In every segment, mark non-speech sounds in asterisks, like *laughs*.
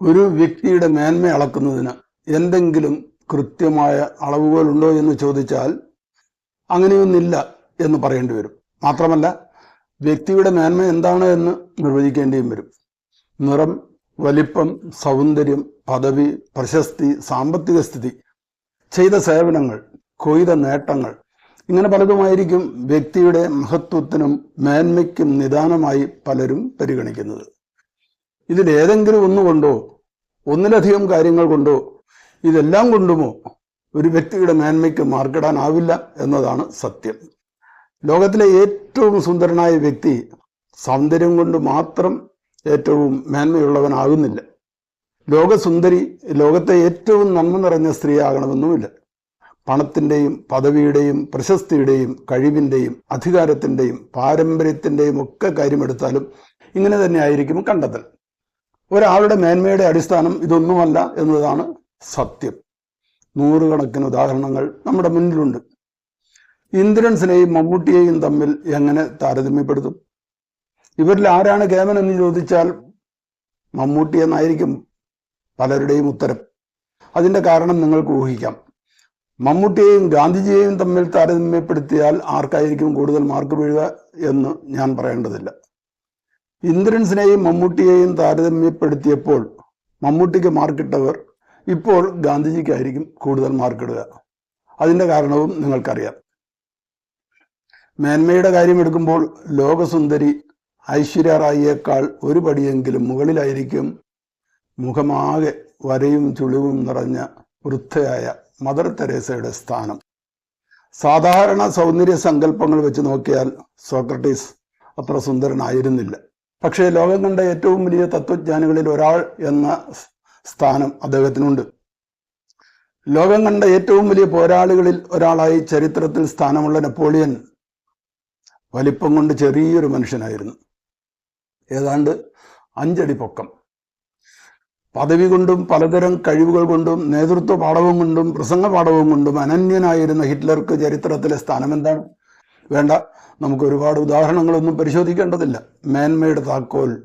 ഒരു വ്യക്തിയുടെ മേന്മ അളക്കുന്നതിന് എന്തെങ്കിലും കൃത്യമായ അളവുകളുണ്ടോ എന്ന് ചോദിച്ചാൽ അങ്ങനെയൊന്നില്ല എന്ന് പറയേണ്ടി വരും. മാത്രമല്ല വ്യക്തിയുടെ മേന്മ എന്താണ് എന്ന് നിർവചിക്കേണ്ടിയും വരും. നിറം വലിപ്പം സൗന്ദര്യം പദവി പ്രശസ്തി സാമ്പത്തിക സ്ഥിതി ചെയ്ത സേവനങ്ങൾ കൊയ്ത നേട്ടങ്ങൾ ഇങ്ങനെ പലതുമായിരിക്കും വ്യക്തിയുടെ മഹത്വത്തിനും മേന്മയ്ക്കും നിദാനമായി പലരും പരിഗണിക്കുന്നത്. ഇതിൽ ഏതെങ്കിലും ഒന്നുകൊണ്ടോ ഒന്നിലധികം കാര്യങ്ങൾ കൊണ്ടോ ഇതെല്ലാം കൊണ്ടുമോ ഒരു വ്യക്തിയുടെ മേന്മയ്ക്ക് മാർക്കിടാനാവില്ല എന്നതാണ് സത്യം. ലോകത്തിലെ ഏറ്റവും സുന്ദരനായ വ്യക്തി സൗന്ദര്യം കൊണ്ട് മാത്രം ഏറ്റവും മേന്മയുള്ളവനാകുന്നില്ല. ലോകസുന്ദരി ലോകത്തെ ഏറ്റവും നന്മ നിറഞ്ഞ സ്ത്രീ ആകണമെന്നുമില്ല പണത്തിന്റെയും പദവിയുടെയും പ്രശസ്തിയുടെയും കഴിവിന്റെയും അധികാരത്തിന്റെയും പാരമ്പര്യത്തിന്റെയും ഒക്കെ കാര്യമെടുത്താലും ഇങ്ങനെ തന്നെ ആയിരിക്കും കണ്ടെത്തൽ. ഒരാളുടെ മേന്മയുടെ അടിസ്ഥാനം ഇതൊന്നുമല്ല എന്നതാണ് സത്യം. നൂറുകണക്കിന് ഉദാഹരണങ്ങൾ നമ്മുടെ മുന്നിലുണ്ട്. ഇന്ദ്രൻസിനെയും മമ്മൂട്ടിയെയും തമ്മിൽ എങ്ങനെ താരതമ്യപ്പെടുത്തും? ഇവരിൽ ആരാണ് കേമൻ എന്ന് ചോദിച്ചാൽ മമ്മൂട്ടി എന്നായിരിക്കും പലരുടെയും ഉത്തരം. അതിന്റെ കാരണം നിങ്ങൾക്ക് ഊഹിക്കാം. മമ്മൂട്ടിയെയും ഗാന്ധിജിയെയും തമ്മിൽ താരതമ്യപ്പെടുത്തിയാൽ ആർക്കായിരിക്കും കൂടുതൽ മാർക്ക് വീഴുക എന്ന് ഞാൻ പറയേണ്ടതില്ല. ഇന്ദ്രൻസിനെയും മമ്മൂട്ടിയെയും താരതമ്യപ്പെടുത്തിയപ്പോൾ മമ്മൂട്ടിക്ക് മാർക്കിട്ടവർ ഇപ്പോൾ ഗാന്ധിജിക്കായിരിക്കും കൂടുതൽ മാർക്കിടുക അതിന്റെ കാരണവും നിങ്ങൾക്കറിയാം. മേന്മയുടെ കാര്യം എടുക്കുമ്പോൾ ലോകസുന്ദരി ഐശ്വര്യ റായിയേക്കാൾ ഒരു പടിയെങ്കിലും മുകളിലായിരിക്കും മുഖമാകെ വരയും ചുളിവും നിറഞ്ഞ വൃദ്ധയായ മദർ തെരേസയുടെ സ്ഥാനം. സാധാരണ സൗന്ദര്യ സങ്കല്പങ്ങൾ വെച്ച് നോക്കിയാൽ സോക്രട്ടീസ് അത്ര സുന്ദരനായിരുന്നില്ല. പക്ഷേ ലോകം കണ്ട ഏറ്റവും വലിയ തത്വജ്ഞാനികളിൽ ഒരാൾ എന്ന സ്ഥാനം അദ്ദേഹത്തിനുണ്ട്. ലോകം കണ്ട ഏറ്റവും വലിയ പോരാളികളിൽ ഒരാളായി ചരിത്രത്തിൽ സ്ഥാനമുള്ള നെപ്പോളിയൻ വലിപ്പം കൊണ്ട് ചെറിയൊരു മനുഷ്യനായിരുന്നു. ഏതാണ്ട് അഞ്ചടി പൊക്കം. പദവി കൊണ്ടും പലതരം കഴിവുകൾ കൊണ്ടും നേതൃത്വ പാഠവും കൊണ്ടും പ്രസംഗ പാഠവും കൊണ്ടും അനന്യനായിരുന്ന ഹിറ്റ്ലർക്ക് ചരിത്രത്തിലെ സ്ഥാനം എന്താണ് വേണ്ട. നമുക്ക് ഒരുപാട് ഉദാഹരണങ്ങളൊന്നും പരിശോധിക്കേണ്ടതില്ല. മേന്മയുടെ താക്കോൽ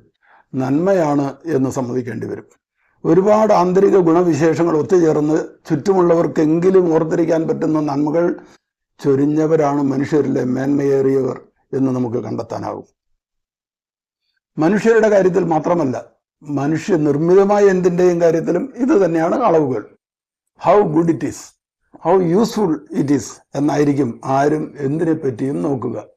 നന്മയാണ് എന്ന് സമ്മതിക്കേണ്ടി വരും. ഒരുപാട് ആന്തരിക ഗുണവിശേഷങ്ങൾ ഒത്തുചേർന്ന് ചുറ്റുമുള്ളവർക്കെങ്കിലും ഓർത്തിരിക്കാൻ പറ്റുന്ന നന്മകൾ ചൊരിഞ്ഞവരാണ് മനുഷ്യരിലെ മേന്മയേറിയവർ എന്ന് നമുക്ക് കണ്ടെത്താനാകും. മനുഷ്യരുടെ കാര്യത്തിൽ മാത്രമല്ല മനുഷ്യ നിർമ്മിതമായ എന്തിന്റെയും കാര്യത്തിലും ഇത് തന്നെയാണ് അളവുകൾ. How good it is how useful it is എന്നായിരിക്കും ആരും എന്തിനെ പറ്റിയും നോക്കുക.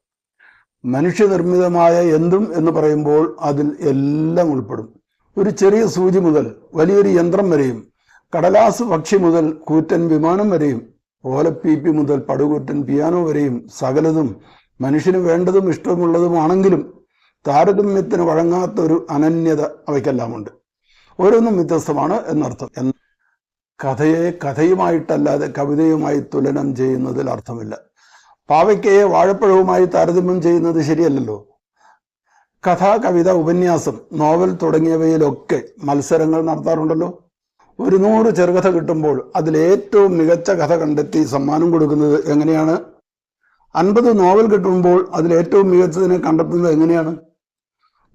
മനുഷ്യനിർമ്മിതമായ എന്തും എന്ന് പറയുമ്പോൾ അതിൽ എല്ലാം ഉൾപ്പെടും. ഒരു ചെറിയ സൂചി മുതൽ വലിയൊരു യന്ത്രം വരെയും കടലാസ് പക്ഷി മുതൽ കൂറ്റൻ വിമാനം വരെയും ഓലപ്പീപ്പി മുതൽ പടുകൂറ്റൻ പിയാനോ വരെയും സകലതും മനുഷ്യന് വേണ്ടതും ഇഷ്ടമുള്ളതുമാണെങ്കിലും താരതമ്യത്തിന് വഴങ്ങാത്ത ഒരു അനന്യത അവയ്ക്കെല്ലാമുണ്ട്. ഓരോന്നും വ്യത്യസ്തമാണ് എന്നർത്ഥം. എന്ന് കഥയെ കഥയുമായിട്ടല്ലാതെ കവിതയുമായി തുലനം ചെയ്യുന്നതിൽ അർത്ഥമില്ല. പാവയ്ക്കയെ വാഴപ്പഴവുമായി താരതമ്യം ചെയ്യുന്നത് ശരിയല്ലല്ലോ. കഥ കവിത ഉപന്യാസം നോവൽ തുടങ്ങിയവയിലൊക്കെ മത്സരങ്ങൾ നടത്താറുണ്ടല്ലോ. ഒരു നൂറ് ചെറുകഥ കിട്ടുമ്പോൾ അതിൽ ഏറ്റവും മികച്ച കഥ കണ്ടെത്തി സമ്മാനം കൊടുക്കുന്നത് എങ്ങനെയാണ്? അൻപത് നോവൽ കിട്ടുമ്പോൾ അതിൽ ഏറ്റവും മികച്ചതിനെ കണ്ടെത്തുന്നത് എങ്ങനെയാണ്?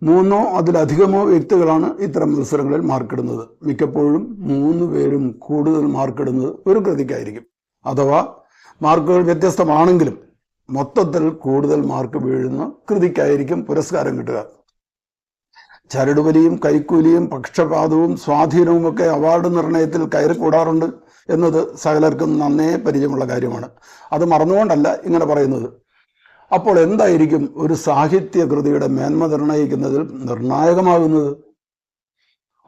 മൂന്നോ അതിലധികമോ വ്യക്തികളാണ് ഇത്തരം മത്സരങ്ങളിൽ മാർക്കിടുന്നത്. മിക്കപ്പോഴും മൂന്ന് പേരും കൂടുതൽ മാർക്കിടുന്നത് ഒരു കൃതിക്കായിരിക്കും. അഥവാ മാർക്കുകൾ വ്യത്യസ്തമാണെങ്കിലും മൊത്തത്തിൽ കൂടുതൽ മാർക്ക് വീഴുന്ന കൃതിക്കായിരിക്കും പുരസ്കാരം കിട്ടുക. ചരടുവലിയും കൈക്കൂലിയും പക്ഷപാതവും സ്വാധീനവും ഒക്കെ അവാർഡ് നിർണയത്തിൽ കയറി കൂടാറുണ്ട് എന്നത് സകലർക്കും നന്നേ പരിചയമുള്ള കാര്യമാണ്. അത് മറന്നുകൊണ്ടല്ല ഇങ്ങനെ പറയുന്നത്. അപ്പോൾ എന്തായിരിക്കും ഒരു സാഹിത്യ കൃതിയുടെ മേന്മ നിർണയിക്കുന്നതിൽ നിർണായകമാകുന്നത്?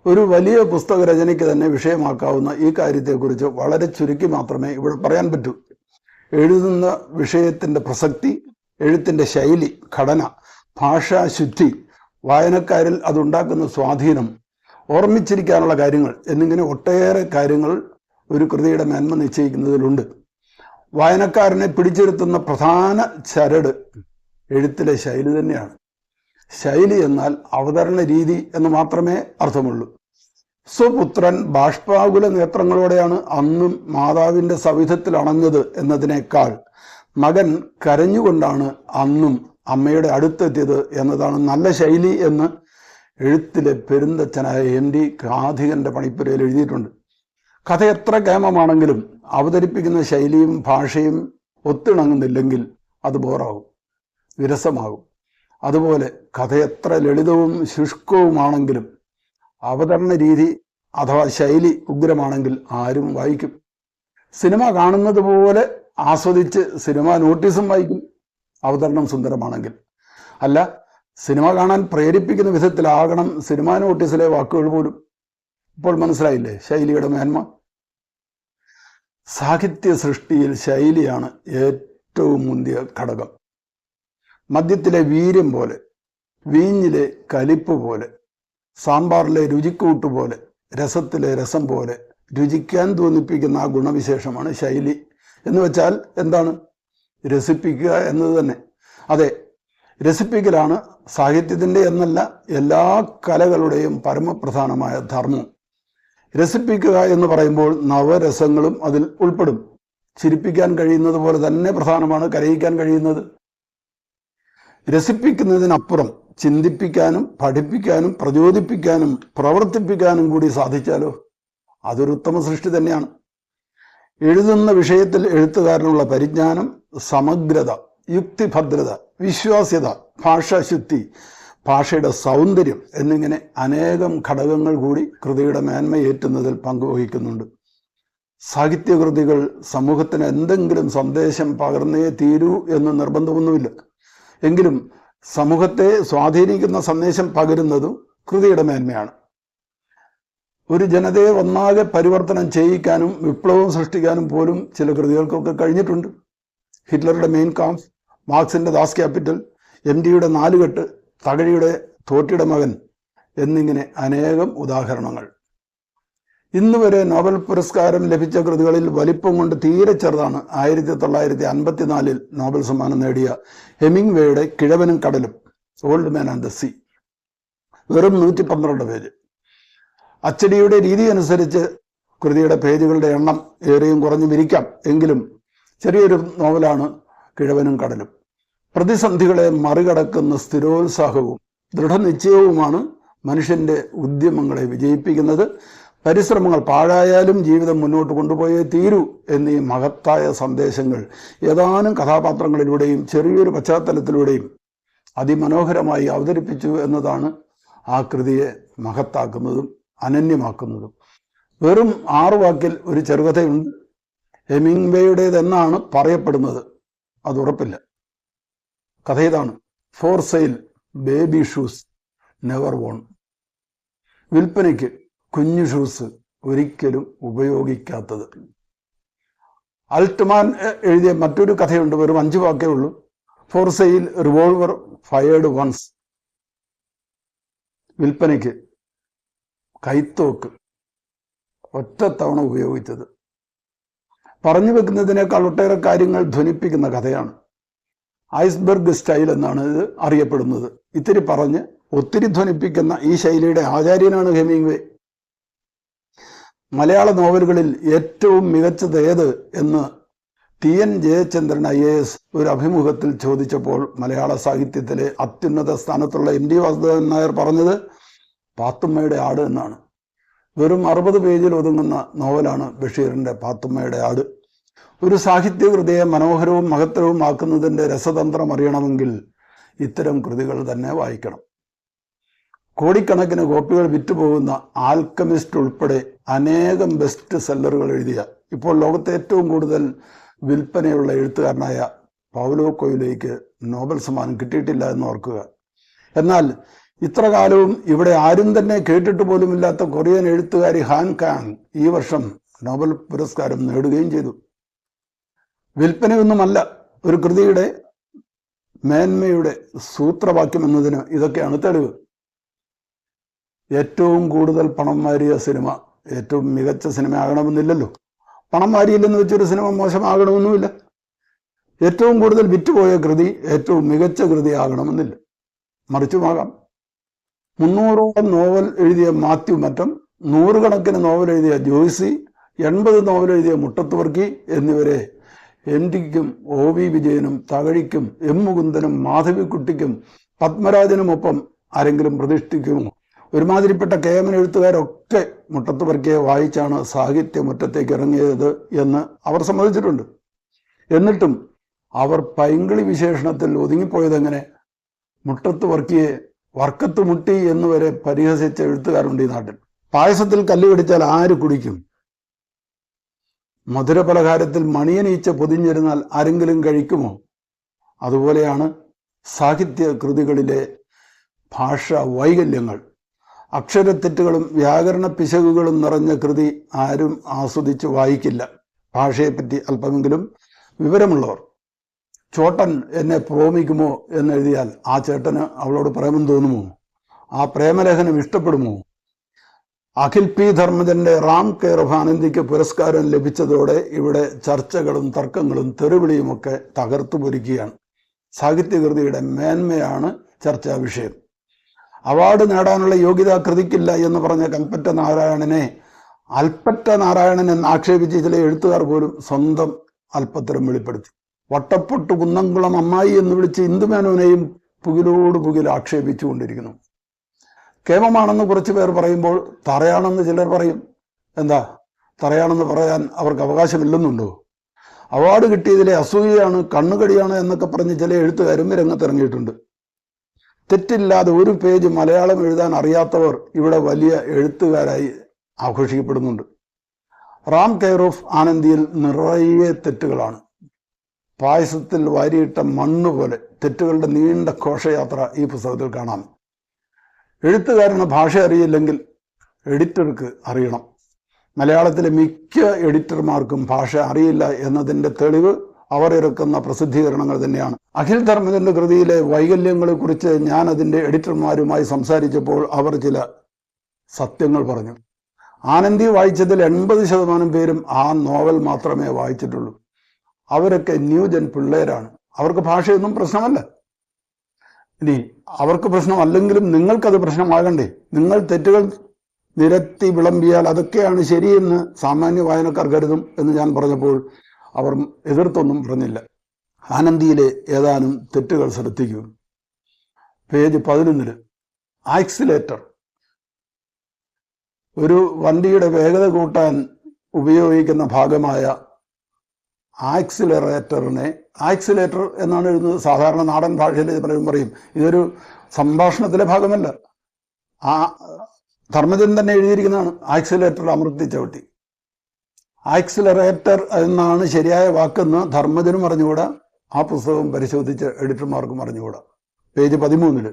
ഒരു വലിയ പുസ്തക രചനയ്ക്ക് തന്നെ വിഷയമാക്കാവുന്ന ഈ കാര്യത്തെക്കുറിച്ച് വളരെ ചുരുക്കി മാത്രമേ ഇവിടെ പറയാൻ പറ്റൂ. എഴുതുന്ന വിഷയത്തിന്റെ പ്രസക്തി എഴുത്തിന്റെ ശൈലി ഘടന ഭാഷാശുദ്ധി വായനക്കാരിൽ അതുണ്ടാക്കുന്ന സ്വാധീനം ഓർമ്മിച്ചിരിക്കാനുള്ള കാര്യങ്ങൾ എന്നിങ്ങനെ ഒട്ടേറെ കാര്യങ്ങൾ ഒരു കൃതിയുടെ മേന്മ നിശ്ചയിക്കുന്നതിലുണ്ട്. വായനക്കാരനെ പിടിച്ചിരുത്തുന്ന പ്രധാന ചരട് എഴുത്തിലെ ശൈലി തന്നെയാണ്. ശൈലി എന്നാൽ അവതരണ രീതി എന്ന് മാത്രമേ അർത്ഥമുള്ളൂ. സ്വപുത്രൻ ബാഷ്പാകുല നേത്രങ്ങളോടെയാണ് അന്നും മാതാവിന്റെ സവിധത്തിൽ അണഞ്ഞത് എന്നതിനേക്കാൾ മകൻ കരഞ്ഞുകൊണ്ടാണ് അന്നും അമ്മയുടെ അടുത്തെത്തിയത് എന്നതാണ് നല്ല ശൈലി എന്ന് എഴുത്തിലെ പെരുന്തച്ഛനായ എം ഡി കാഥികന്റെ പണിപ്പുരയിൽ എഴുതിയിട്ടുണ്ട്. കഥ എത്ര കേമമാണെങ്കിലും അവതരിപ്പിക്കുന്ന ശൈലിയും ഭാഷയും ഒത്തിണങ്ങുന്നില്ലെങ്കിൽ അത് ബോറാവും വിരസമാകും. അതുപോലെ കഥ എത്ര ലളിതവും ശുഷ്കവുമാണെങ്കിലും അവതരണ രീതി അഥവാ ശൈലി ഉഗ്രമാണെങ്കിൽ ആരും വായിക്കും. സിനിമ കാണുന്നത് പോലെ ആസ്വദിച്ച് സിനിമ നോട്ടീസും വായിക്കും. അവതരണം സുന്ദരമാണെങ്കിൽ. അല്ല സിനിമ കാണാൻ പ്രേരിപ്പിക്കുന്ന വിധത്തിലാകണം സിനിമ നോട്ടീസിലെ വാക്കുകൾ പോലും. ഇപ്പോൾ മനസ്സിലായില്ലേ? ശൈലിയുടെ മേന്മ. സാഹിത്യ സൃഷ്ടിയിൽ ശൈലിയാണ് ഏറ്റവും മുന്തിയ ഘടകം. മദ്യത്തിലെ വീര്യം പോലെ വീഞ്ഞിലെ കലിപ്പ് പോലെ സാമ്പാറിലെ രുചിക്കൂട്ട് പോലെ രസത്തിലെ രസം പോലെ രുചിക്കാൻ തോന്നിപ്പിക്കുന്ന ആ ഗുണവിശേഷമാണ് ശൈലി. എന്ന് വെച്ചാൽ എന്താണ്? രസിപ്പിക്കുക എന്നത് തന്നെ. അതെ രസിപ്പിക്കലാണ് സാഹിത്യത്തിന്റെ എന്നല്ല എല്ലാ കലകളുടെയും പരമപ്രധാനമായ ധർമ്മം. രസിപ്പിക്കുക എന്ന് പറയുമ്പോൾ നവരസങ്ങളും അതിൽ ഉൾപ്പെടും. ചിരിപ്പിക്കാൻ കഴിയുന്നത് പോലെ തന്നെ പ്രധാനമാണ് കരയിക്കാൻ കഴിയുന്നത്. രസിപ്പിക്കുന്നതിനപ്പുറം ചിന്തിപ്പിക്കാനും പഠിപ്പിക്കാനും പ്രചോദിപ്പിക്കാനും പ്രവർത്തിപ്പിക്കാനും കൂടി സാധിച്ചാലോ? അതൊരു ഉത്തമ സൃഷ്ടി തന്നെയാണ്. എഴുതുന്ന വിഷയത്തിൽ എഴുത്തുകാരനുള്ള പരിജ്ഞാനം സമഗ്രത യുക്തിഭദ്രത വിശ്വാസ്യത ഭാഷാശുദ്ധി ഭാഷയുടെ സൗന്ദര്യം എന്നിങ്ങനെ അനേകം ഘടകങ്ങൾ കൂടി കൃതിയുടെ മേന്മയേറ്റുന്നതിൽ പങ്കുവഹിക്കുന്നുണ്ട്. സാഹിത്യകൃതികൾ സമൂഹത്തിന് എന്തെങ്കിലും സന്ദേശം പകർന്നേ തീരൂ എന്ന് നിർബന്ധമൊന്നുമില്ല. എങ്കിലും സമൂഹത്തെ സ്വാധീനിക്കുന്ന സന്ദേശം പകരുന്നതും കൃതിയുടെ മേന്മയാണ്. ഒരു ജനതയെ ഒന്നാകെ പരിവർത്തനം ചെയ്യിക്കാനും വിപ്ലവം സൃഷ്ടിക്കാനും പോലും ചില കൃതികൾക്കൊക്കെ കഴിഞ്ഞിട്ടുണ്ട്. ഹിറ്റ്ലറുടെ മെയിൻ കാംഫ് മാർക്സിന്റെ ദാസ് ക്യാപിറ്റൽ എം ഡിയുടെ നാലുകെട്ട് തകഴിയുടെ തോട്ടിയുടെ മകൻ എന്നിങ്ങനെ അനേകം ഉദാഹരണങ്ങൾ. ഇന്ന് വരെ നോബൽ പുരസ്കാരം ലഭിച്ച കൃതികളിൽ വലിപ്പം കൊണ്ട് തീരെ ചെറുതാണ്. ആയിരത്തി തൊള്ളായിരത്തി അൻപത്തിനാലിൽ നോബൽ സമ്മാനം നേടിയ ഹെമിങ് വേയുടെ കിഴവനും കടലും old man and the sea വെറും നൂറ്റി പന്ത്രണ്ട് പേജ് അച്ചടിയുടെ രീതി അനുസരിച്ച് കൃതിയുടെ പേജുകളുടെ എണ്ണം ഏറെയും കുറഞ്ഞു വിരിക്കാം എങ്കിലും ചെറിയൊരു നോവലാണ് കിഴവനും കടലും. പ്രതിസന്ധികളെ മറികടക്കുന്ന സ്ഥിരോത്സാഹവും ദൃഢനിശ്ചയവുമാണ് മനുഷ്യന്റെ ഉദ്യമങ്ങളെ വിജയിപ്പിക്കുന്നത്. പരിശ്രമങ്ങൾ പാഴായാലും ജീവിതം മുന്നോട്ട് കൊണ്ടുപോയേ തീരൂ എന്നീ മഹത്തായ സന്ദേശങ്ങൾ ഏതാനും കഥാപാത്രങ്ങളിലൂടെയും ചെറിയൊരു പശ്ചാത്തലത്തിലൂടെയും അതിമനോഹരമായി അവതരിപ്പിച്ചു എന്നതാണ് ആ കൃതിയെ മഹത്താക്കുന്നതും അനന്യമാക്കുന്നതും. വെറും ആറു വാക്കിൽ ഒരു ചെറുകഥയുണ്ട്. ഹെമിംഗ്വേയുടേതെന്നാണ് പറയപ്പെടുന്നത്. അത് ഉറപ്പില്ല. കഥ ഇതാണ് for sale baby shoes never worn. വിൽപ്പനയ്ക്ക് കുഞ്ഞു ഷൂസ് ഒരിക്കലും ഉപയോഗിക്കാത്തത്. അൾട്ട്മാൻ എഴുതിയ മറ്റൊരു കഥയുണ്ട്. വെറും അഞ്ചു വാക്കേ ഉള്ളൂ. For sale revolver fired once വിൽപ്പനയ്ക്ക് കൈത്തോക്ക്. ഒറ്റ തവണ ഉപയോഗിച്ചത്. പറഞ്ഞു വെക്കുന്നതിനേക്കാൾ ഒട്ടേറെ കാര്യങ്ങൾ ധ്വനിപ്പിക്കുന്ന കഥയാണ്. ഐസ്ബർഗ് സ്റ്റൈൽ എന്നാണ് ഇത് അറിയപ്പെടുന്നത്. ഇത്തിരി പറഞ്ഞ് ഒത്തിരി ധ്വനിപ്പിക്കുന്ന ഈ ശൈലിയുടെ ആചാര്യനാണ് ഹെമിംഗ്വേ മലയാള നോവലുകളിൽ ഏറ്റവും മികച്ചത് ഏത് എന്ന് T N Jayachandran I A S ഒരു അഭിമുഖത്തിൽ ചോദിച്ചപ്പോൾ മലയാള സാഹിത്യത്തിലെ അത്യുന്നത സ്ഥാനത്തുള്ള എം ഡി വാസുദേവൻ നായർ പറഞ്ഞത് പാത്തുമ്മയുടെ ആട് എന്നാണ്. വെറും അറുപത് പേജിൽ ഒതുങ്ങുന്ന നോവലാണ് ബഷീറിന്റെ പാത്തുമ്മയുടെ ആട്. ഒരു സാഹിത്യകൃതിയെ മനോഹരവും മഹത്തരവും ആക്കുന്നതിന്റെ രസതന്ത്രം അറിയണമെങ്കിൽ ഇത്തരം കൃതികൾ തന്നെ വായിക്കണം. കോടിക്കണക്കിന് കോപ്പികൾ വിറ്റുപോകുന്ന ആൽക്കമിസ്റ്റ് ഉൾപ്പെടെ അനേകം ബെസ്റ്റ് സെല്ലറുകൾ എഴുതിയ ഇപ്പോൾ ലോകത്തെ ഏറ്റവും കൂടുതൽ വിൽപ്പനയുള്ള എഴുത്തുകാരനായ പൗലോ കൊയിലേക്ക് നോബൽ സമ്മാനം കിട്ടിയിട്ടില്ല എന്ന് ഓർക്കുക. എന്നാൽ ഇത്ര കാലവും ഇവിടെ ആരും തന്നെ കേട്ടിട്ട് പോലുമില്ലാത്ത കൊറിയൻ എഴുത്തുകാരി ഹാൻ കാങ് ഈ വർഷം നോബൽ പുരസ്കാരം നേടുകയും ചെയ്തു. വിൽപ്പനയൊന്നുമല്ല ഒരു കൃതിയുടെ മേന്മയുടെ സൂത്രവാക്യം എന്നതിന് ഇതൊക്കെയാണ് തെളിവ്. ഏറ്റവും കൂടുതൽ പണം വാരിയ സിനിമ ഏറ്റവും മികച്ച സിനിമ ആകണമെന്നില്ലല്ലോ പണം വാരിയില്ലെന്ന് വെച്ചൊരു സിനിമ മോശമാകണമെന്നുമില്ല. ഏറ്റവും കൂടുതൽ വിറ്റുപോയ കൃതി ഏറ്റവും മികച്ച കൃതി ആകണമെന്നില്ല മറിച്ചുമാകാം. മുന്നൂറോളം നോവൽ എഴുതിയ മാത്യു മറ്റം നൂറുകണക്കിന് നോവൽ എഴുതിയ ജോയ്സി എൺപത് നോവൽ എഴുതിയ മുട്ടത്തുവർക്കി എന്നിവരെ എൻ ടിക്കും ഒ വി വിജയനും തകഴിക്കും എം മുകുന്ദനും മാധവിക്കുട്ടിക്കും പത്മരാജനുമൊപ്പം ആരെങ്കിലും പ്രതിഷ്ഠിക്കുമോ? ഒരുമാതിരിപ്പെട്ട കെ കേമൻ എഴുത്തുകാരൊക്കെ മുട്ടത്ത് പറക്കിയെ വായിച്ചാണ് സാഹിത്യ മുറ്റത്തേക്ക് ഇറങ്ങിയത് എന്ന് അവർ സമ്മതിച്ചിട്ടുണ്ട്. എന്നിട്ടും അവർ പൈങ്കിളി വിശേഷണത്തിൽ ഒതുങ്ങിപ്പോയതെങ്ങനെ മുട്ടത്ത് വർക്കിയെ വർക്കത്ത് മുട്ടി എന്ന് വരെ പരിഹസിച്ച എഴുത്തുകാരുണ്ട് ഈ നാട്ടിൽ. പായസത്തിൽ കല്ല് പിടിച്ചാൽ ആര് കുടിക്കും? മധുര മധുരപലഹാരത്തിൽ മണിയനീച്ച പൊതിഞ്ഞിരുന്നാൽ ആരെങ്കിലും കഴിക്കുമോ? അതുപോലെയാണ് സാഹിത്യ കൃതികളിലെ ഭാഷ വൈകല്യങ്ങൾ അക്ഷരത്തെറ്റുകളും വ്യാകരണ പിശകുകളും നിറഞ്ഞ കൃതി ആരും ആസ്വദിച്ച് വായിക്കില്ല. ഭാഷയെപ്പറ്റി അല്പമെങ്കിലും വിവരമുള്ളവർ. ചോട്ടൻ എന്നെ പ്രോമിക്കുമോ എന്നെഴുതിയാൽ ആ ചേട്ടന് അവളോട് പ്രേമം തോന്നുമോ? ആ പ്രേമലേഖനം ഇഷ്ടപ്പെടുമോ? അഖിൽ പി ധർമ്മജന്റെ റാം കെയർ ഓഫ് ആനന്ദിക്ക് പുരസ്കാരം ലഭിച്ചതോടെ ഇവിടെ ചർച്ചകളും തർക്കങ്ങളും തെറിവിളിയുമൊക്കെ തകർത്തു പൊരിക്കുകയാണ് സാഹിത്യകൃതിയുടെ മേന്മയാണ് ചർച്ചാ വിഷയം അവാർഡ് നേടാനുള്ള യോഗ്യത കൃതിക്കില്ല എന്ന് പറഞ്ഞ കൽപ്പറ്റ നാരായണനെ അൽപ്പറ്റ നാരായണൻ എന്ന് ആക്ഷേപിച്ച് ചില എഴുത്തുകാർ പോലും സ്വന്തം അല്പത്തരം വെളിപ്പെടുത്തി. വട്ടപ്പൊട്ട് കുന്നംകുളം അമ്മായി എന്ന് വിളിച്ച് ഇന്ദുമേനോനെയും പുകിലോട് പുകിൽ ആക്ഷേപിച്ചുകൊണ്ടിരിക്കുന്നു. കേമമാണെന്ന് കുറച്ച് പേർ പറയുമ്പോൾ തറയാണെന്ന് ചിലർ പറയും. എന്താ? തറയാണെന്ന് പറയാൻ അവർക്ക് അവകാശമില്ലെന്നുണ്ടോ? അവാർഡ് കിട്ടിയതിലെ അസൂയയാണ് കണ്ണുകടിയാണ് എന്നൊക്കെ പറഞ്ഞ് ചില എഴുത്തുകാരും രംഗത്തിറങ്ങിയിട്ടുണ്ട്. തെറ്റില്ലാതെ ഒരു പേജ് മലയാളം എഴുതാൻ അറിയാത്തവർ ഇവിടെ വലിയ എഴുത്തുകാരായി ആഘോഷിക്കപ്പെടുന്നുണ്ട്. റാം കെയർ ഓഫ് ആനന്ദിയിൽ നിറയെ തെറ്റുകളാണ്. പായസത്തിൽ വാരിയിട്ട മണ്ണ് പോലെ തെറ്റുകളുടെ നീണ്ട ഘോഷയാത്ര ഈ പുസ്തകത്തിൽ കാണാം. എഴുത്തുകാരന് ഭാഷ അറിയില്ലെങ്കിൽ എഡിറ്റർക്ക് അറിയണം. മലയാളത്തിലെ മിക്ക എഡിറ്റർമാർക്കും ഭാഷ അറിയില്ല എന്നതിന്റെ തെളിവ് അവർ ഇറക്കുന്ന പ്രസിദ്ധീകരണങ്ങൾ തന്നെയാണ്. അഖിൽ ധർമ്മജന്റെ കൃതിയിലെ വൈകല്യങ്ങളെ കുറിച്ച് ഞാൻ അതിന്റെ എഡിറ്റർമാരുമായി സംസാരിച്ചപ്പോൾ അവർ ചില സത്യങ്ങൾ പറഞ്ഞു. ആനന്ദി വായിച്ചതിൽ എൺപത് ശതമാനം പേരും ആ നോവൽ മാത്രമേ വായിച്ചിട്ടുള്ളൂ. അവരൊക്കെ ന്യൂജൻ പിള്ളേരാണ്. അവർക്ക് ഭാഷയൊന്നും പ്രശ്നമല്ല. ഇനി അവർക്ക് പ്രശ്നമല്ലെങ്കിലും നിങ്ങൾക്കത് പ്രശ്നമാകണ്ടേ? നിങ്ങൾ തെറ്റുകൾ നിരത്തി വിളമ്പിയാൽ അതൊക്കെയാണ് ശരിയെന്ന് സാമാന്യ വായനക്കാർ കരുതും എന്ന് ഞാൻ പറഞ്ഞപ്പോൾ അവർ എതിർത്തൊന്നും പറഞ്ഞില്ല. ആനന്ദിയിലെ ഏതാനും തെറ്റുകൾ ശ്രദ്ധിക്കൂ. പേജ് പതിനൊന്നിൽ ആക്സിലേറ്റർ. ഒരു വണ്ടിയുടെ വേഗത കൂട്ടാൻ ഉപയോഗിക്കുന്ന ഭാഗമായ ആക്സിലറേറ്ററിനെ ആക്സിലേറ്റർ എന്നാണ് എഴുതുന്നത് സാധാരണ നാടൻ ഭാഷയിൽ പലരും പറയും. ഇതൊരു സംഭാഷണത്തിലെ ഭാഗമല്ല. ആ ധർമ്മജൻ തന്നെ എഴുതിയിരിക്കുന്നതാണ് ആക്സിലേറ്റർ അമൃത്തി ചവിട്ടി ആക്സിലറേറ്റർ എന്നാണ് ശരിയായ വാക്കെന്ന് ധർമ്മജനും അറിഞ്ഞുകൂടാ? ആ പുസ്തകം പരിശോധിച്ച് എഡിറ്റർമാർക്കും അറിഞ്ഞുകൂടാ? പേജ് പതിമൂന്നിൽ.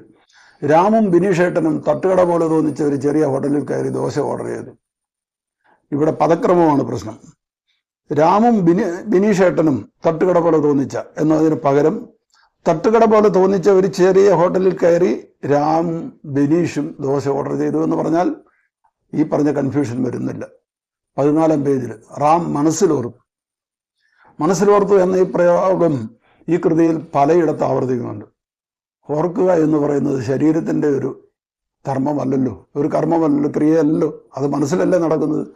രാമും ബിനീഷേട്ടനും തട്ടുകട പോലെ തോന്നിച്ച ഒരു ചെറിയ ഹോട്ടലിൽ കയറി ദോശ ഓർഡർ ചെയ്തു. ഇവിടെ പദക്രമമാണ് പ്രശ്നം. രാമും ബിനി ബിനീഷേട്ടനും തട്ടുകട പോലെ തോന്നിച്ച എന്നതിന് പകരം തട്ടുകട പോലെ തോന്നിച്ച ഒരു ചെറിയ ഹോട്ടലിൽ കയറി രാമും ബിനീഷും ദോശ ഓർഡർ ചെയ്തു എന്ന് പറഞ്ഞാൽ ഈ പറഞ്ഞ കൺഫ്യൂഷൻ വരുന്നില്ല. പതിനാലാം പേജിൽ റാം മനസ്സിലോർത്തു മനസ്സിലോർത്തു എന്ന ഈ പ്രയോഗം ഈ കൃതിയിൽ പലയിടത്ത് ആവർത്തിക്കുന്നുണ്ട്. ഓർക്കുക എന്ന് പറയുന്നത് ശരീരത്തിന്റെ ഒരു ധർമ്മമല്ലല്ലോ ഒരു കർമ്മമല്ലല്ലോ ക്രിയയല്ലോ അത് മനസ്സിലല്ലേ നടക്കുന്നത്.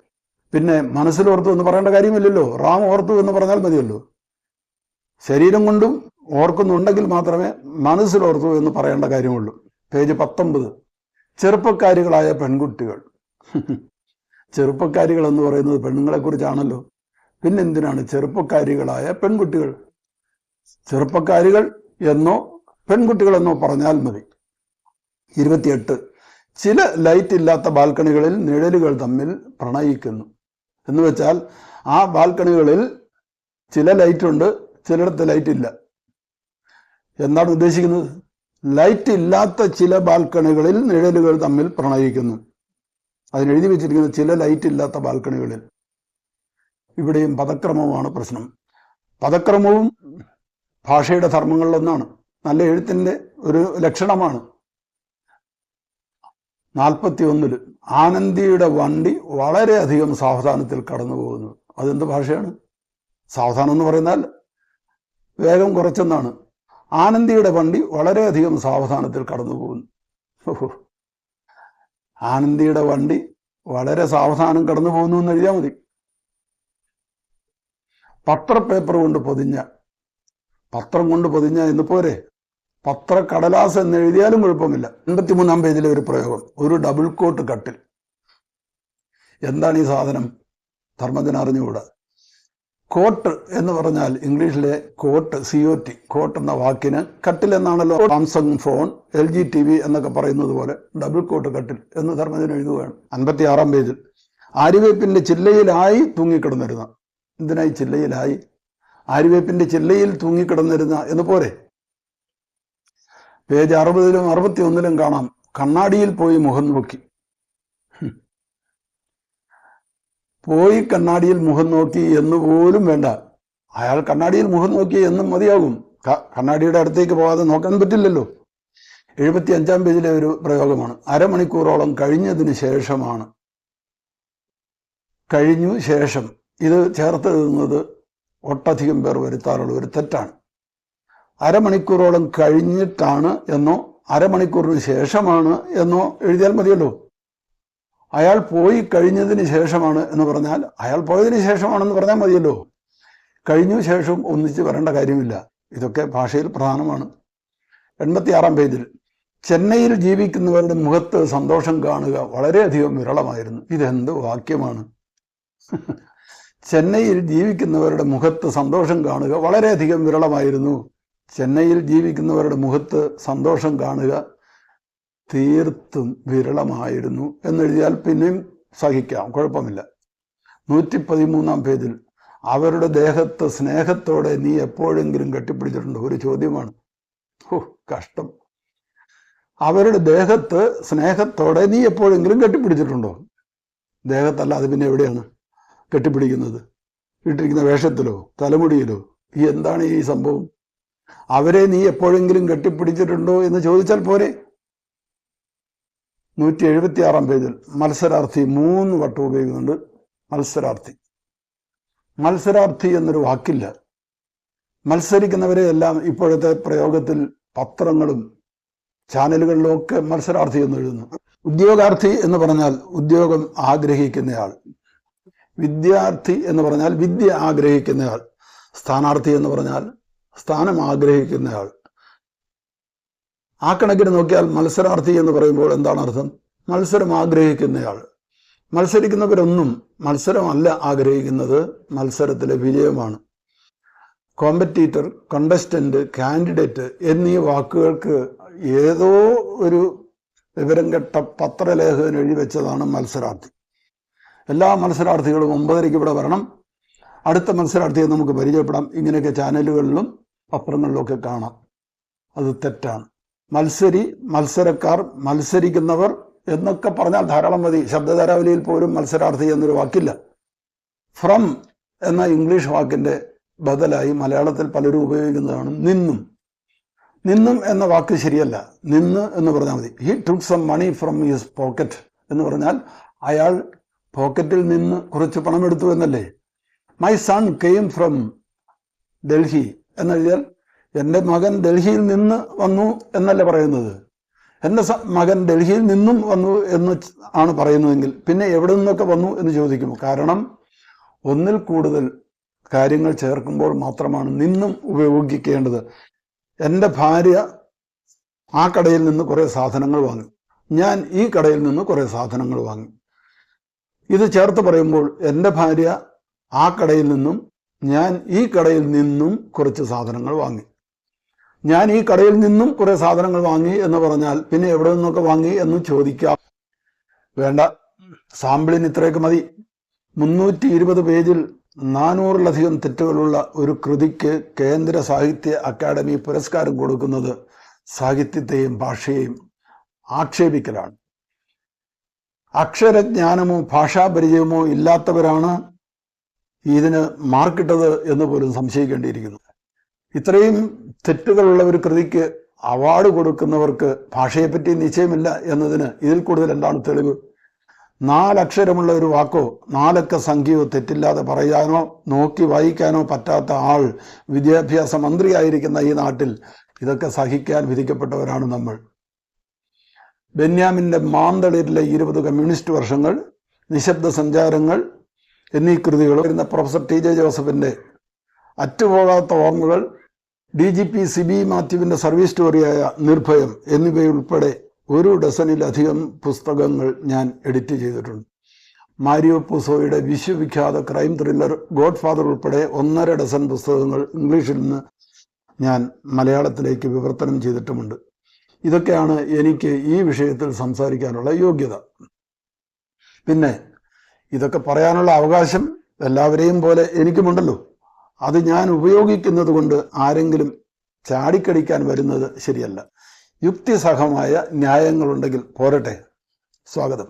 പിന്നെ മനസ്സിലോർത്തു എന്ന് പറയേണ്ട കാര്യമില്ലല്ലോ. റാം ഓർത്തു എന്ന് പറഞ്ഞാൽ മതിയല്ലോ. ശരീരം കൊണ്ടും ഓർക്കുന്നുണ്ടെങ്കിൽ മാത്രമേ മനസ്സിലോർത്തു എന്ന് പറയേണ്ട കാര്യമുള്ളൂ. പേജ് പത്തൊമ്പത്. ചെറുപ്പക്കാരികളായ പെൺകുട്ടികൾ. ചെറുപ്പക്കാരികൾ എന്ന് പറയുന്നത് പെണ്ണുങ്ങളെ കുറിച്ചാണല്ലോ പിന്നെന്തിനാണ് ചെറുപ്പക്കാരികളായ പെൺകുട്ടികൾ? ചെറുപ്പക്കാരികൾ എന്നോ പെൺകുട്ടികൾ എന്നോ പറഞ്ഞാൽ മതി. ഇരുപത്തിയെട്ട്. ചില ലൈറ്റ് ഇല്ലാത്ത ബാൽക്കണികളിൽ നിഴലുകൾ തമ്മിൽ പ്രണയിക്കുന്നു. എന്ന് വെച്ചാൽ ആ ബാൽക്കണികളിൽ ചില ലൈറ്റ് ഉണ്ട് ചിലയിടത്ത് ലൈറ്റ് ഇല്ല. എന്താണ് ഉദ്ദേശിക്കുന്നത്? ലൈറ്റ് ഇല്ലാത്ത ചില ബാൽക്കണികളിൽ നിഴലുകൾ തമ്മിൽ പ്രണയിക്കുന്നു. അതിനെഴുതി വെച്ചിരിക്കുന്നത് ചില ലൈറ്റ് ഇല്ലാത്ത ബാൽക്കണികളിൽ. ഇവിടെയും പദക്രമമാണ് പ്രശ്നം. പദക്രമവും ഭാഷയുടെ ധർമ്മങ്ങളിലൊന്നാണ് നല്ല എഴുത്തിന്റെ ഒരു ലക്ഷണമാണ്. നാൽപ്പത്തി ഒന്നിൽ ആനന്ദിയുടെ വണ്ടി വളരെയധികം സാവധാനത്തിൽ കടന്നു പോകുന്നു. അതെന്ത് ഭാഷയാണ്? സാവധാനം എന്ന് പറയുന്നാൽ വേഗം കുറച്ചെന്നാണ്. ആനന്ദിയുടെ വണ്ടി വളരെയധികം സാവധാനത്തിൽ കടന്നു പോകുന്നു. ആനന്ദിയുടെ വണ്ടി വളരെ സാവധാനം കടന്നു പോകുന്നു എന്ന് എഴുതിയാൽ മതി. പത്രപ്പേപ്പർ കൊണ്ട് പൊതിഞ്ഞ പത്രം കൊണ്ട് പൊതിഞ്ഞ എന്ന് പോരെ? പത്രക്കടലാസ് എന്ന് എഴുതിയാലും കുഴപ്പമില്ല. എൺപത്തിമൂന്നാം പേജിലെ ഒരു പ്രയോഗം ഒരു ഡബിൾ കോട്ട് കട്ടിൽ എന്താണ് ഈ സാധനം? ധർമ്മജന അറിഞ്ഞുകൂടാ. കോട്ട് എന്ന് പറഞ്ഞാൽ ഇംഗ്ലീഷിലെ cot C O T cot എന്ന വാക്കിന് കട്ടിൽ എന്നാണല്ലോ Samsung phone L G T V എന്നൊക്കെ പറയുന്നത് പോലെ ഡബിൾ കോട്ട് കട്ടിൽ എന്ന് ധർമ്മജൻ എഴുതുകയാണ്. അൻപത്തി ആറാം പേജിൽ ആര്യവേപ്പിന്റെ ചില്ലയിലായി തൂങ്ങിക്കിടന്നിരുന്ന. എന്തിനായി ചില്ലയിലായി? ആര്യവേപ്പിന്റെ ചില്ലയിൽ തൂങ്ങിക്കിടന്നിരുന്ന എന്ന് പോരെ? പേജ് അറുപതിലും അറുപത്തി ഒന്നിലും കാണാം. കണ്ണാടിയിൽ പോയി മുഖം നോക്കി ഹും. പോയി കണ്ണാടിയിൽ മുഖം നോക്കി എന്ന് പോലും വേണ്ട. അയാൾ കണ്ണാടിയിൽ മുഖം നോക്കി എന്നും മതിയാകും. കണ്ണാടിയുടെ അടുത്തേക്ക് പോകാതെ നോക്കാൻ പറ്റില്ലല്ലോ. എഴുപത്തി അഞ്ചാം പേജിലെ ഒരു പ്രയോഗമാണ്. അരമണിക്കൂറോളം കഴിഞ്ഞതിന് ശേഷമാണ്. കഴിഞ്ഞു ശേഷം ഇത് ചേർത്ത് എഴുതുന്നത് ഒട്ടധികം പേർ വരുത്താറുള്ള ഒരു തെറ്റാണ്. അരമണിക്കൂറോളം കഴിഞ്ഞിട്ടാണ് എന്നോ അരമണിക്കൂറിന് ശേഷമാണ് എന്നോ എഴുതിയാൽ മതിയല്ലോ. അയാൾ പോയി കഴിഞ്ഞതിന് ശേഷമാണ് എന്ന് പറഞ്ഞാൽ അയാൾ പോയതിന് ശേഷമാണെന്ന് പറഞ്ഞാൽ മതിയല്ലോ. കഴിഞ്ഞു ശേഷം ഒന്നിച്ച് വരേണ്ട കാര്യമില്ല. ഇതൊക്കെ ഭാഷയിൽ പ്രധാനമാണ്. എൺപത്തിയാറാം പേജിൽ ചെന്നൈയിൽ ജീവിക്കുന്നവരുടെ മുഖത്ത് സന്തോഷം കാണുക വളരെയധികം വിരളമായിരുന്നു. ഇതെന്ത് വാക്യമാണ്? *laughs* ചെന്നൈയിൽ ജീവിക്കുന്നവരുടെ മുഖത്ത് സന്തോഷം കാണുക വളരെയധികം വിരളമായിരുന്നു. ചെന്നൈയിൽ ജീവിക്കുന്നവരുടെ മുഖത്ത് സന്തോഷം കാണുക തീർത്തും വിരളമായിരുന്നു എന്നെഴുതിയാൽ പിന്നെയും സഹിക്കാം കുഴപ്പമില്ല. നൂറ്റി പതിമൂന്നാം പേജിൽ അവരുടെ ദേഹത്ത് സ്നേഹത്തോടെ നീ എപ്പോഴെങ്കിലും കെട്ടിപ്പിടിച്ചിട്ടുണ്ട്? ഒരു ചോദ്യമാണ്. ഓ കഷ്ടം. അവരുടെ ദേഹത്ത് സ്നേഹത്തോടെ നീ എപ്പോഴെങ്കിലും കെട്ടിപ്പിടിച്ചിട്ടുണ്ടോ? ദേഹത്തല്ല അത് പിന്നെ എവിടെയാണ് കെട്ടിപ്പിടിക്കുന്നത്? ഇട്ടിരിക്കുന്ന വേഷത്തിലോ തലമുടിയിലോ? ഈ എന്താണ് ഈ സംഭവം? അവരെ നീ എപ്പോഴെങ്കിലും കെട്ടിപ്പിടിച്ചിട്ടുണ്ടോ എന്ന് ചോദിച്ചാൽ പോരെ. നൂറ്റി എഴുപത്തി ആറാം പേജിൽ മത്സരാർത്ഥി മൂന്ന് വട്ടം ഉപയോഗിക്കുന്നുണ്ട്. മത്സരാർത്ഥി. മത്സരാർത്ഥി എന്നൊരു വാക്കില്ല. മത്സരിക്കുന്നവരെ എല്ലാം ഇപ്പോഴത്തെ പ്രയോഗത്തിൽ പത്രങ്ങളും ചാനലുകളിലും ഒക്കെ മത്സരാർത്ഥി എന്ന് എഴുതുന്നു. ഉദ്യോഗാർത്ഥി എന്ന് പറഞ്ഞാൽ ഉദ്യോഗം ആഗ്രഹിക്കുന്നയാൾ. വിദ്യാർത്ഥി എന്ന് പറഞ്ഞാൽ വിദ്യ ആഗ്രഹിക്കുന്നയാൾ. സ്ഥാനാർത്ഥി എന്ന് പറഞ്ഞാൽ സ്ഥാനം ആഗ്രഹിക്കുന്നയാൾ. ആ കണക്കിന് നോക്കിയാൽ മത്സരാർത്ഥി എന്ന് പറയുമ്പോൾ എന്താണ് അർത്ഥം? മത്സരം ആഗ്രഹിക്കുന്നയാൾ. മത്സരിക്കുന്നവരൊന്നും മത്സരമല്ല ആഗ്രഹിക്കുന്നത് മത്സരത്തിലെ വിജയമാണ്. കോമ്പറ്റീറ്റർ കണ്ടസ്റ്റന്റ് കാൻഡിഡേറ്റ് എന്നീ വാക്കുകൾക്ക് ഏതോ ഒരു വിവരം കെട്ട പത്രലേഖകൻ എഴുതി വെച്ചതാണ് മത്സരാർത്ഥി. എല്ലാ മത്സരാർത്ഥികളും ഒമ്പതരയ്ക്ക് ഇവിടെ വരണം. അടുത്ത മത്സരാർത്ഥിയെ നമുക്ക് പരിചയപ്പെടാം. ഇങ്ങനെയൊക്കെ ചാനലുകളിലും പത്രങ്ങളിലും ഒക്കെ കാണാം. അത് തെറ്റാണ്. മത്സരി മത്സരക്കാർ മത്സരിക്കുന്നവർ എന്നൊക്കെ പറഞ്ഞാൽ ധാരാളം മതി. ശബ്ദധാരാവലിയിൽ പോലും മത്സരാർത്ഥി എന്നൊരു വാക്കില്ല. ഫ്രം എന്ന ഇംഗ്ലീഷ് വാക്കിന്റെ ബദലായി മലയാളത്തിൽ പലരും ഉപയോഗിക്കുന്നതാണ് നിന്നും. നിന്നും എന്ന വാക്ക് ശരിയല്ല. നിന്ന് എന്ന് പറഞ്ഞാൽ മതി. He took some money from his pocket എന്ന് പറഞ്ഞാൽ അയാൾ പോക്കറ്റിൽ നിന്ന് കുറച്ച് പണം എടുത്തു എന്നല്ലേ? My son came from Delhi എന്നെഴുതിയാൽ എന്റെ മകൻ ഡൽഹിയിൽ നിന്ന് വന്നു എന്നല്ല പറയുന്നത്? എന്റെ മകൻ ഡൽഹിയിൽ നിന്നും വന്നു എന്ന് ആണ് പറയുന്നതെങ്കിൽ പിന്നെ എവിടെ നിന്നൊക്കെ വന്നു എന്ന് ചോദിക്കും കാരണം ഒന്നിൽ കൂടുതൽ കാര്യങ്ങൾ ചേർക്കുമ്പോൾ മാത്രമാണ് നിന്നും ഉപയോഗിക്കേണ്ടത്. എന്റെ ഭാര്യ ആ കടയിൽ നിന്ന് കുറേ സാധനങ്ങൾ വാങ്ങി. ഞാൻ ഈ കടയിൽ നിന്ന് കുറേ സാധനങ്ങൾ വാങ്ങി. ഇത് ചേർത്ത് പറയുമ്പോൾ എന്റെ ഭാര്യ ആ കടയിൽ നിന്നും ഞാൻ ഈ കടയിൽ നിന്നും കുറച്ച് സാധനങ്ങൾ വാങ്ങി. ഞാൻ ഈ കടയിൽ നിന്നും കുറെ സാധനങ്ങൾ വാങ്ങി എന്ന് പറഞ്ഞാൽ പിന്നെ എവിടെ നിന്നൊക്കെ വാങ്ങി എന്ന് ചോദിക്കാം. വേണ്ട. സാമ്പിളിന് ഇത്രയൊക്കെ മതി. മുന്നൂറ്റി ഇരുപത് പേജിൽ നാനൂറിലധികം തെറ്റുകളുള്ള ഒരു കൃതിക്ക് കേന്ദ്ര സാഹിത്യ അക്കാദമി പുരസ്കാരം കൊടുക്കുന്നത് സാഹിത്യത്തെയും ഭാഷയെയും ആക്ഷേപിക്കലാണ്. അക്ഷരജ്ഞാനമോ ഭാഷാപരിചയമോ ഇല്ലാത്തവരാണ് ഇതിന് മാർക്കിട്ടത് എന്ന് പോലും സംശയിക്കേണ്ടിയിരിക്കുന്നു. ഇത്രയും തെറ്റുകളുള്ള ഒരു കൃതിക്ക് അവാർഡ് കൊടുക്കുന്നവർക്ക് ഭാഷയെപ്പറ്റി നിശ്ചയമില്ല എന്നതിന് ഇതിൽ കൂടുതൽ എന്താണ് തെളിവ്? നാലക്ഷരമുള്ള ഒരു വാക്കോ നാലക്ക സംഖ്യയോ തെറ്റില്ലാതെ പറയാനോ നോക്കി വായിക്കാനോ പറ്റാത്ത ആൾ വിദ്യാഭ്യാസ മന്ത്രിയായിരിക്കുന്ന ഈ നാട്ടിൽ ഇതൊക്കെ സഹിക്കാൻ വിധിക്കപ്പെട്ടവരാണ് നമ്മൾ. ബെന്യാമിന്റെ മാന്തളിരിലെ ഇരുപത് കമ്മ്യൂണിസ്റ്റ് വർഷങ്ങൾ നിശബ്ദ സഞ്ചാരങ്ങൾ എന്നീ കൃതികൾ വരുന്ന പ്രൊഫസർ ടി ജെ ജോസഫിന്റെ അറ്റുപോകാത്ത ഓർമ്മകൾ D G P C B മാത്യുവിന്റെ service സ്റ്റോറിയായ നിർഭയം എന്നിവയുൾപ്പെടെ ഒരു ഡസനിലധികം പുസ്തകങ്ങൾ ഞാൻ എഡിറ്റ് ചെയ്തിട്ടുണ്ട്. മാരിയോ പുസോയുടെ വിശ്വവിഖ്യാത ക്രൈം ത്രില്ലർ ഗോഡ് ഫാദർ ഉൾപ്പെടെ ഒന്നര ഡസൻ പുസ്തകങ്ങൾ ഇംഗ്ലീഷിൽ നിന്ന് ഞാൻ മലയാളത്തിലേക്ക് വിവർത്തനം ചെയ്തിട്ടുമുണ്ട്. ഇതൊക്കെയാണ് എനിക്ക് ഈ വിഷയത്തിൽ സംസാരിക്കാനുള്ള യോഗ്യത. പിന്നെ ഇതൊക്കെ പറയാനുള്ള അവകാശം എല്ലാവരെയും പോലെ എനിക്കുമുണ്ടല്ലോ. അത് ഞാൻ ഉപയോഗിക്കുന്നത് കൊണ്ട് ആരെങ്കിലും ചാടിക്കടിക്കാൻ വരുന്നത് ശരിയല്ല. യുക്തിസഹമായ ന്യായങ്ങളുണ്ടെങ്കിൽ പോരട്ടെ. സ്വാഗതം.